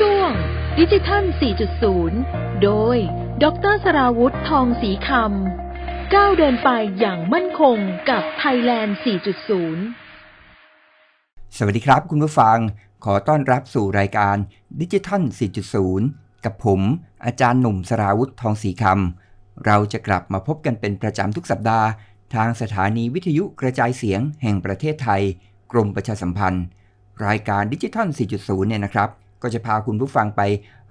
ช่วง ดิจิทัล 4.0 โดย ดรสราวุธทองศรีคำ ก้าวเดินไปอย่างมั่นคงกับไทยแลนด์ 4.0 สวัสดีครับคุณผู้ฟัง ขอต้อนรับสู่รายการดิจิทัล 4.0 กับผม อาจารย์หนุ่มสราวุธทองศรีคำ เราจะกลับมาพบกันเป็นประจำทุกสัปดาห์ ทางสถานีวิทยุกระจายเสียงแห่งประเทศไทย กรมประชาสัมพันธ์ รายการดิจิทัล 4.0 เนี่ยนะครับ ก็จะพาคุณผู้ฟังไป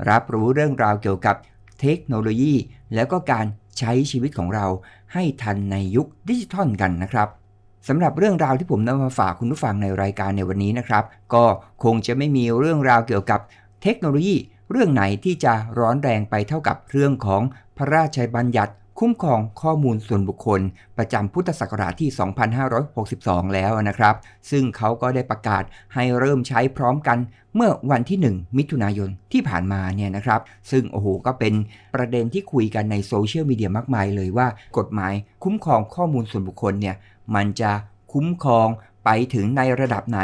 รับรู้เรื่องราวเกี่ยวกับเทคโนโลยี แล้วก็การใช้ชีวิตของเราให้ทันในยุคดิจิทัลกันนะครับสำหรับเรื่องราวที่ผมนำมาฝากคุณผู้ฟังในรายการในวันนี้นะครับ ก็คงจะไม่มีเรื่องราวเกี่ยวกับเทคโนโลยี เรื่องไหนที่จะร้อนแรงไปเท่ากับเรื่องของพระราชบัญญัติ คุ้มครองข้อมูลส่วนบุคคลประจำพุทธศักราชที่ 2562 แล้วนะครับ ซึ่งเขาก็ได้ประกาศให้เริ่มใช้พร้อมกันเมื่อวันที่ 1 มิถุนายนที่ผ่านมาเนี่ยนะครับ ซึ่งโอ้โหก็เป็นประเด็นที่คุยกันในโซเชียลมีเดียมากมายเลยว่ากฎหมายคุ้มครองข้อมูลส่วนบุคคลเนี่ยมันจะคุ้มครองไปถึงในระดับไหน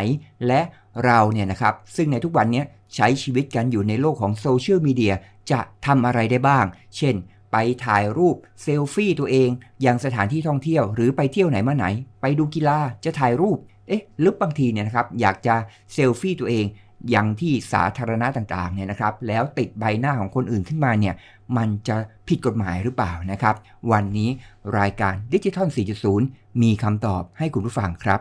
และเราเนี่ยนะครับ ซึ่งในทุกวันนี้ใช้ชีวิตกันอยู่ในโลกของโซเชียลมีเดียจะทำอะไรได้บ้าง เช่น ไปถ่ายรูปเซลฟี่ตัวเองอยังสถานที่ท่องเที่ยว หรือไปเที่ยวไหนมาไหน ไปดูกีฬาจะถ่ายรูปเอ๊ะหรือบางทีเนี่ยนะครับอยากจะเซลฟี่ตัวเองอยังที่สาธารณะต่างๆเนี่ยนะครับ แล้วติดใบหน้าของคนอื่นขึ้นมาเนี่ยมันจะผิดกฎหมายหรือเปล่านะครับ วันนี้รายการดิจิทัล 4.0 มีคำตอบให้คุณผู้ฟังครับ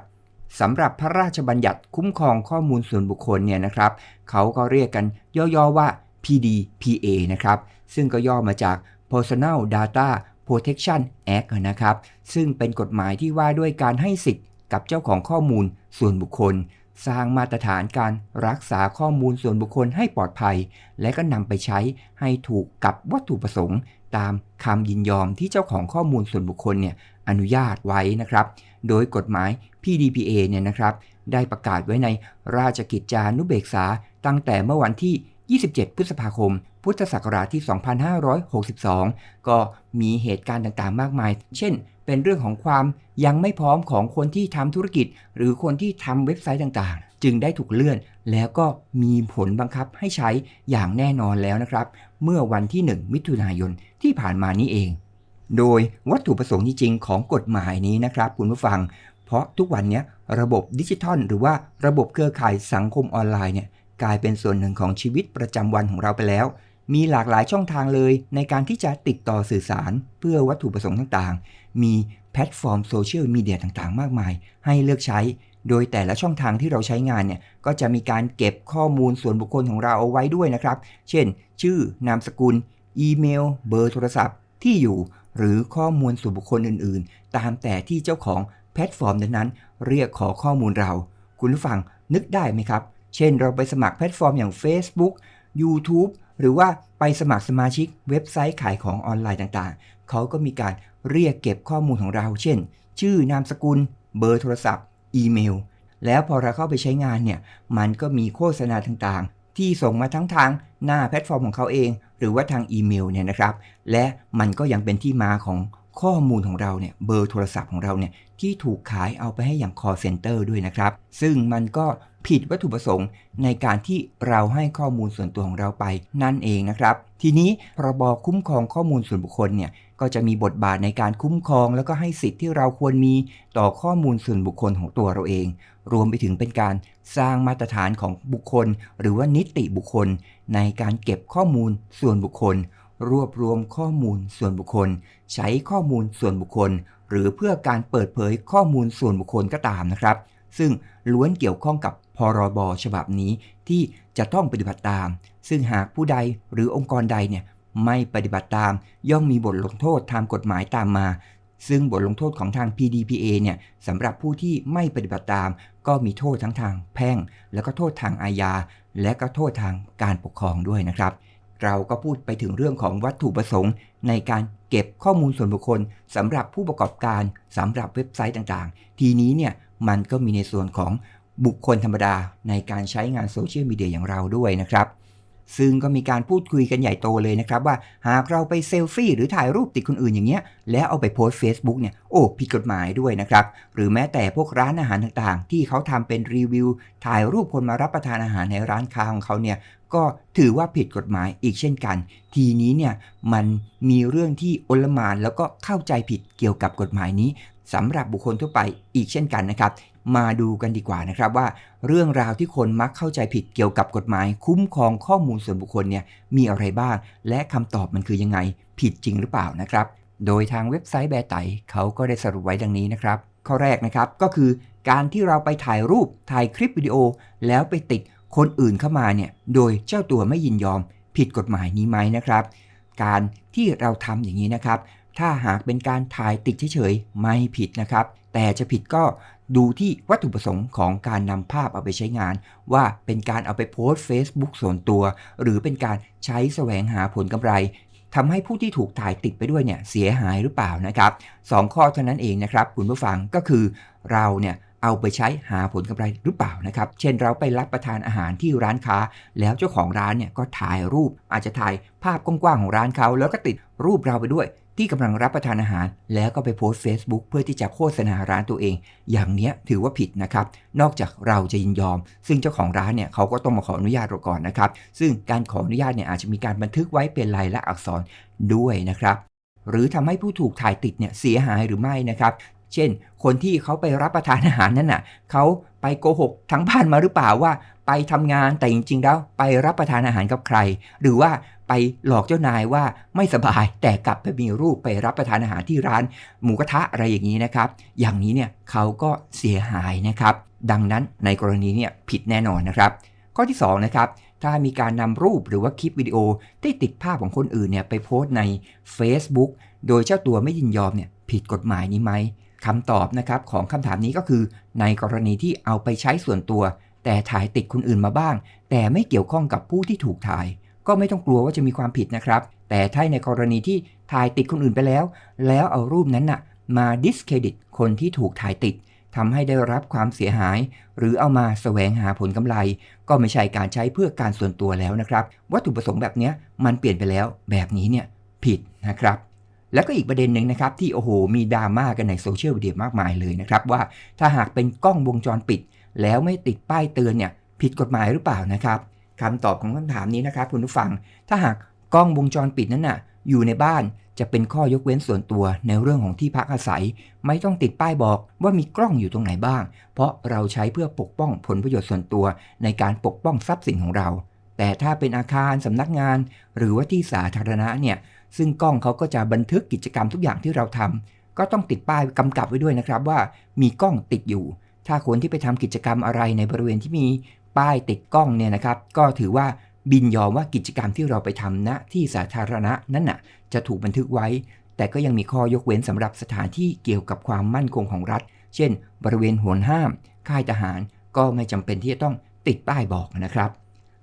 สำหรับพระราชบัญญัติคุ้มครองข้อมูลส่วนบุคคลเนี่ยนะครับเขาก็เรียกกันย่อๆว่า PDPA นะครับ ซึ่งก็ย่อมาจาก Personal Data Protection Act นะครับ ซึ่งเป็นกฎหมายที่ว่าด้วยการให้สิทธิ์กับเจ้าของข้อมูลส่วนบุคคล สร้างมาตรฐานการรักษาข้อมูลส่วนบุคคลให้ปลอดภัย และก็นำไปใช้ให้ถูกกับวัตถุประสงค์ ตามคำยินยอมที่เจ้าของข้อมูลส่วนบุคคลเนี่ยอนุญาตไว้นะครับ โดยกฎหมาย PDPA เนี่ยนะครับ ได้ประกาศไว้ในราชกิจจานุเบกษาตั้งแต่เมื่อวันที่ 27 พฤษภาคม พุทธศักราชที่ 2562 ก็มีเหตุการณ์ต่างๆ มากมาย เช่น เป็นเรื่องของความยังไม่พร้อมของคนที่ทำธุรกิจ หรือคนที่ทำเว็บไซต์ต่างๆ จึงได้ถูกเลื่อน แล้วก็มีผลบังคับให้ใช้อย่างแน่นอนแล้วนะครับ เมื่อวันที่ 1 มิถุนายนที่ผ่านมานี้เอง โดยวัตถุประสงค์จริงๆ ของกฎหมายนี้นะครับคุณผู้ฟัง เพราะทุกวันนี้ระบบดิจิทัล หรือว่าระบบเครือข่ายสังคมออนไลน์เนี่ย กลายเป็นส่วนหนึ่งของชีวิตประจำวันของเราไปแล้ว มีหลากหลายช่องทางเลยในการที่จะติดต่อสื่อสารเพื่อวัตถุประสงค์ต่างๆ มีแพลตฟอร์มโซเชียลมีเดียต่างๆ มากมาย ให้เลือกใช้ โดยแต่ละช่องทางที่เราใช้งานเนี่ยก็จะมีการเก็บข้อมูลส่วนบุคคลของเราเอาไว้ด้วยนะครับ เช่น ชื่อนามสกุล อีเมล เบอร์โทรศัพท์ที่อยู่หรือข้อมูลส่วนบุคคลอื่นๆ ตามแต่ที่เจ้าของแพลตฟอร์มนั้นๆเรียกขอข้อมูลเรา คุณผู้ฟังนึกได้ไหมครับ เช่นเราไปสมัครแพลตฟอร์มอย่าง Facebook YouTube หรือว่าไปสมัครสมาชิกเว็บไซต์ขายของออนไลน์ต่างๆ เขาก็มีการเรียกเก็บข้อมูลของเรา เช่น ชื่อนามสกุล เบอร์โทรศัพท์ อีเมล แล้วพอเราเข้าไปใช้งานเนี่ย มันก็มีโฆษณาต่างๆ ที่ส่งมาทั้งทางหน้าแพลตฟอร์มของเขาเอง หรือว่าทางอีเมลเนี่ยนะครับ และมันก็ยังเป็นที่มาของข้อมูลของเราเนี่ยเบอร์โทรศัพท์ของเราเนี่ยที่ถูกขายเอาไปให้อย่าง call center ด้วยนะครับ ซึ่งมันก็ ผิดวัตถุประสงค์ ในการที่เราให้ข้อมูลส่วนตัวของเราไปนั่นเองนะครับ ทีนี้พรบคุ้มครองข้อมูลส่วนบุคคลเนี่ยก็จะมีบทบาทในการคุ้มครอง แล้วก็ให้สิทธิ์ที่เราควรมีต่อข้อมูลส่วนบุคคลของตัวเราเอง รวมไปถึงเป็นการสร้างมาตรฐานของบุคคล หรือว่านิติบุคคล ในการเก็บข้อมูลส่วนบุคคล รวบรวมข้อมูลส่วนบุคคล ใช้ข้อมูลส่วนบุคคล หรือเพื่อการเปิดเผยข้อมูลส่วนบุคคลก็ตามนะครับ ซึ่งล้วนเกี่ยวข้องกับพรบฉบับนี้ที่จะต้องปฏิบัติตาม ซึ่งหากผู้ใดหรือองค์กรใดเนี่ยไม่ปฏิบัติตาม ย่อมมีบทลงโทษทางกฎหมายตามมา ซึ่งบทลงโทษของทาง PDPA เนี่ยสำหรับผู้ที่ไม่ปฏิบัติตาม ก็มีโทษทั้งทางแพ่ง แล้วก็โทษทางอาญา และก็โทษทางการปกครองด้วยนะครับ เราก็พูดไปถึงเรื่องของวัตถุประสงค์ ในการเก็บข้อมูลส่วนบุคคลสำหรับผู้ประกอบการสำหรับเว็บไซต์ต่างๆ ทีนี้เนี่ย มันก็มีในส่วนของบุคคลธรรมดาในการใช้งานโซเชียลมีเดียอย่างเราด้วยนะครับ ซึ่งก็มีการพูดคุยกันใหญ่โตเลยนะครับ ว่าหากเราไปเซลฟี่หรือถ่ายรูปติดคนอื่นอย่างเงี้ย แล้วเอาไปโพสต์ Facebook เนี่ยโอ้ผิดกฎหมายด้วยนะครับ หรือแม้แต่พวกร้านอาหารต่างๆ ที่เขาทำเป็นรีวิว ถ่ายรูปคนมารับประทานอาหารในร้านค้าของเขาเนี่ยก็ถือว่าผิดกฎหมายอีกเช่นกัน ทีนี้เนี่ยมันมีเรื่องที่โอลมานแล้วก็เข้าใจผิดเกี่ยวกับกฎหมายนี้ สำหรับบุคคลทั่วไปอีกเช่นกันนะครับ มาดูกันดีกว่านะครับว่า เรื่องราวที่คนมักเข้าใจผิดเกี่ยวกับกฎหมาย คุ้มครองข้อมูลส่วนบุคคลเนี่ยมีอะไรบ้าง และคำตอบมันคือยังไง ผิดจริงหรือเปล่านะครับ โดยทางเว็บไซต์แบร์ไตเขาก็ได้สรุปไว้ดังนี้นะครับ ข้อแรกนะครับก็คือการที่เราไปถ่ายรูปถ่ายคลิปวิดีโอ แล้วไปติดคนอื่นเข้ามาเนี่ยโดยเจ้าตัวไม่ยินยอม ผิดกฎหมายนี้ไหมนะครับ การที่เราทำอย่างนี้นะครับถ้าหากเป็นการถ่ายติดเฉยๆไม่ผิดนะครับ แต่จะผิดก็ดูที่วัตถุประสงค์ของการนำภาพเอาไปใช้งาน ว่าเป็นการเอาไปโพสต์ Facebook ส่วนตัว หรือเป็นการใช้แสวงหาผลกำไรทำให้ผู้ที่ถูกถ่ายติดไปด้วยเนี่ยเสียหายหรือเปล่านะครับสองข้อเท่านั้นเองนะครับคุณผู้ฟังก็คือเราเนี่ยเอาไปใช้หาผลกำไรหรือเปล่านะครับ เช่นเราไปรับประทานอาหารที่ร้านค้า แล้วเจ้าของร้านเนี่ยก็ถ่ายรูปอาจจะถ่ายภาพกว้างๆของร้านเขา แล้วก็ติดรูปเราไปด้วย ที่กำลังรับประทานอาหาร แล้วก็ไปโพสต์ Facebook เพื่อที่จะโฆษณาร้านตัวเอง อย่างเนี้ยถือว่าผิดนะครับ นอกจากเราจะยินยอม ซึ่งเจ้าของร้านเนี่ยเขาก็ต้องมาขออนุญาตเราก่อนนะครับ ซึ่งการขออนุญาตเนี่ยอาจจะมีการบันทึกไว้เป็นลายลักษณ์อักษรด้วยนะครับ หรือทำให้ผู้ถูกถ่ายติดเนี่ยเสียหายหรือไม่นะครับเช่น คนที่เขาไปรับประทานอาหารนั่นน่ะเขาไปโกหกทั้งบ้านมาหรือเปล่าว่า ไปทำงานแต่จริงๆแล้วไปรับประทานอาหารกับใคร หรือว่าไปหลอกเจ้านายว่าไม่สบายแต่กลับไปมีรูปไปรับประทานอาหารที่ร้าน หมูกระทะอะไรอย่างนี้นะครับ อย่างนี้เนี่ยเขาก็เสียหายนะครับ ดังนั้นในกรณีเนี่ยผิดแน่นอนนะครับ ข้อที่2นะครับถ้ามีการนำรูปหรือว่าคลิปวิดีโอที่ติดภาพของคนอื่นเนี่ยไปโพสต์ใน Facebook โดยเจ้าตัวไม่ยินยอมเนี่ยผิดกฎหมายนี้ไหมคำตอบนะครับของคำถามนี้ก็คือในกรณีที่เอาไปใช้ส่วนตัว แต่ถ่ายติดคนอื่นมาบ้าง แต่ไม่เกี่ยวข้องกับผู้ที่ถูกถ่าย ก็ไม่ต้องกลัวว่าจะมีความผิดนะครับ แต่ถ้าในกรณีที่ถ่ายติดคนอื่นไปแล้ว แล้วเอารูปนั้นน่ะมาดิสเครดิตคนที่ถูกถ่ายติดทำให้ได้รับความเสียหาย หรือเอามาแสวงหาผลกำไร ก็ไม่ใช่การใช้เพื่อการส่วนตัวแล้วนะครับ วัตถุประสงค์แบบนี้มันเปลี่ยนไปแล้ว แบบนี้เนี่ยผิดนะครับ แล้วก็อีกประเด็นหนึ่งนะครับที่โอ้โหมีดราม่ากันในโซเชียลมีเดียมากมายเลยนะครับว่าถ้าหากเป็นกล้องวงจรปิด แล้วไม่ติดป้ายเตือนเนี่ยผิดกฎหมายหรือเปล่านะครับคำตอบของคำถามนี้นะครับคุณผู้ฟัง ถ้าหากกล้องวงจรปิดนั้นน่ะอยู่ในบ้านจะเป็นข้อยกเว้นส่วนตัวในเรื่องของที่พักอาศัย ไม่ต้องติดป้ายบอกว่ามีกล้องอยู่ตรงไหนบ้าง เพราะเราใช้เพื่อปกป้องผลประโยชน์ส่วนตัว ในการปกป้องทรัพย์สินของเรา แต่ถ้าเป็นอาคารสำนักงาน หรือว่าที่สาธารณะเนี่ยซึ่งกล้องเขาก็จะบันทึกกิจกรรมทุกอย่างที่เราทำก็ต้องติดป้ายกำกับไว้ด้วยนะครับว่ามีกล้องติดอยู่ ถ้าคนที่ไปทำกิจกรรมอะไรในบริเวณที่มีป้ายติดกล้องเนี่ยนะครับ ก็ถือว่าบินยอมว่ากิจกรรมที่เราไปทำณที่สาธารณะนั้นน่ะจะถูกบันทึกไว้ แต่ก็ยังมีข้อยกเว้นสำหรับสถานที่เกี่ยวกับความมั่นคงของรัฐ เช่น บริเวณหัวห้าม ค่ายทหารก็ไม่จำเป็นที่จะต้องติดป้ายบอกนะครับ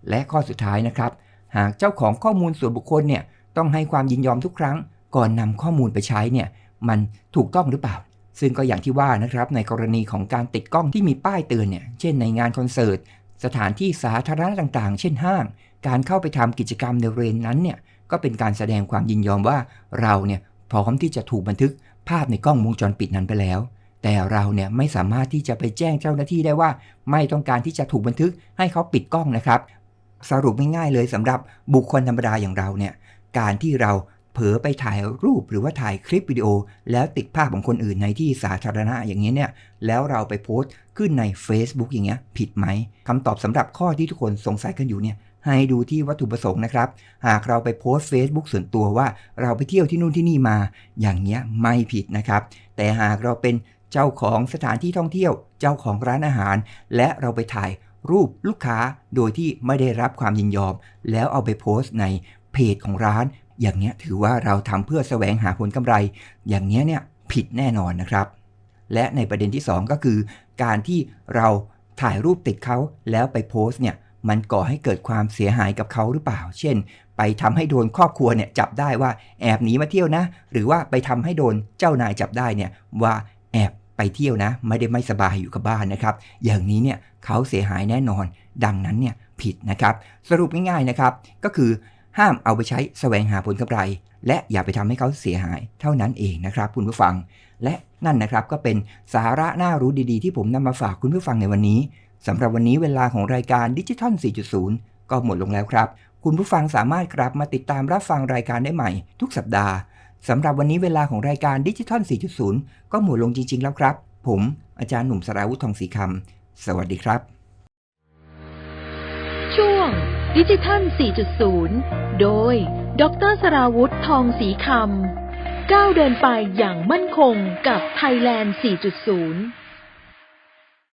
และข้อสุดท้ายนะครับ หากเจ้าของข้อมูลส่วนบุคคลเนี่ยต้องให้ความยินยอมทุกครั้ง ก่อนนำข้อมูลไปใช้เนี่ยมันถูกต้องหรือเปล่า ซึ่งก็อย่างที่ว่านะครับในกรณีของการติดกล้องที่มีป้ายเตือนเนี่ย เช่นในงานคอนเสิร์ต สถานที่สาธารณะต่างๆ เช่นห้าง การเข้าไปทำกิจกรรมในบริเวณนั้นเนี่ย ก็เป็นการแสดงความยินยอมว่าเราเนี่ยพร้อมที่จะถูกบันทึกภาพในกล้องวงจรปิดนั้นไปแล้ว แต่เราเนี่ยไม่สามารถที่จะไปแจ้งเจ้าหน้าที่ได้ว่า ไม่ต้องการที่จะถูกบันทึกให้เขาปิดกล้องนะครับ สรุปง่ายๆเลยสำหรับบุคคลธรรมดาอย่างเราเนี่ยการที่เรา เผลอไปถ่ายรูปหรือว่าถ่ายคลิปวิดีโอ แล้วติดภาพของคนอื่นในที่สาธารณะอย่างนี้เนี่ยแล้วเราไปโพสต์ขึ้นใน Facebook อย่างเงี้ยผิดไหมคำตอบสำหรับข้อที่ทุกคนสงสัยกันอยู่เนี่ยให้ดูที่วัตถุประสงค์นะครับ หากเราไปโพสต์ Facebook ส่วนตัวว่าเราไปเที่ยวที่นู่นที่นี่มา อย่างเงี้ยไม่ผิดนะครับ แต่หากเราเป็นเจ้าของสถานที่ท่องเที่ยว เจ้าของร้านอาหาร และเราไปถ่ายรูปลูกค้าโดยที่ไม่ได้รับความยินยอม แล้วเอาไปโพสต์ในเพจของร้าน อย่างเงี้ยถือว่าเราทำเพื่อแสวงหาผลกำไร อย่างเงี้ยเนี่ยผิดแน่นอนนะครับ และในประเด็นที่ 2 ก็คือ การที่เราถ่ายรูปติดเขาแล้วไปโพสต์เนี่ยมันก่อให้เกิดความเสียหายกับเขาหรือเปล่า เช่น ไปทำให้โดนครอบครัวเนี่ยจับได้ว่าแอบหนีมาเที่ยวนะ หรือว่าไปทำให้โดนเจ้านายจับได้เนี่ยว่าแอบไปเที่ยวนะ ไม่ได้ไม่สบายอยู่กับบ้านนะครับ อย่างนี้เนี่ยเขาเสียหายแน่นอน ดังนั้นเนี่ยผิดนะครับ สรุปง่ายๆนะครับ ก็คือ ห้ามเอาไปใช้แสวงหาผลกำไร และอย่าไปทำให้เขาเสียหายเท่านั้นเองนะครับ คุณผู้ฟัง และนั่นนะครับก็เป็นสาระน่ารู้ดีๆ ที่ผมนำมาฝากคุณผู้ฟังในวันนี้สำหรับวันนี้เวลาของรายการดิจิทัล 4.0 ก็หมดลงแล้วครับ คุณผู้ฟังสามารถกลับมาติดตามรับฟังรายการได้ใหม่ ทุกสัปดาห์สำหรับวันนี้เวลาของรายการดิจิทัล 4.0 ก็หมดลงจริง ๆ แล้วครับ ผมอาจารย์หนุ่มสราวุธทองศรีคำสวัสดีครับ ดิจิทัล 4.0 โดย ดรสราวุธทองศรีคำ ก้าวเดินไปอย่างมั่นคงกับไทยแลนด์ 4.0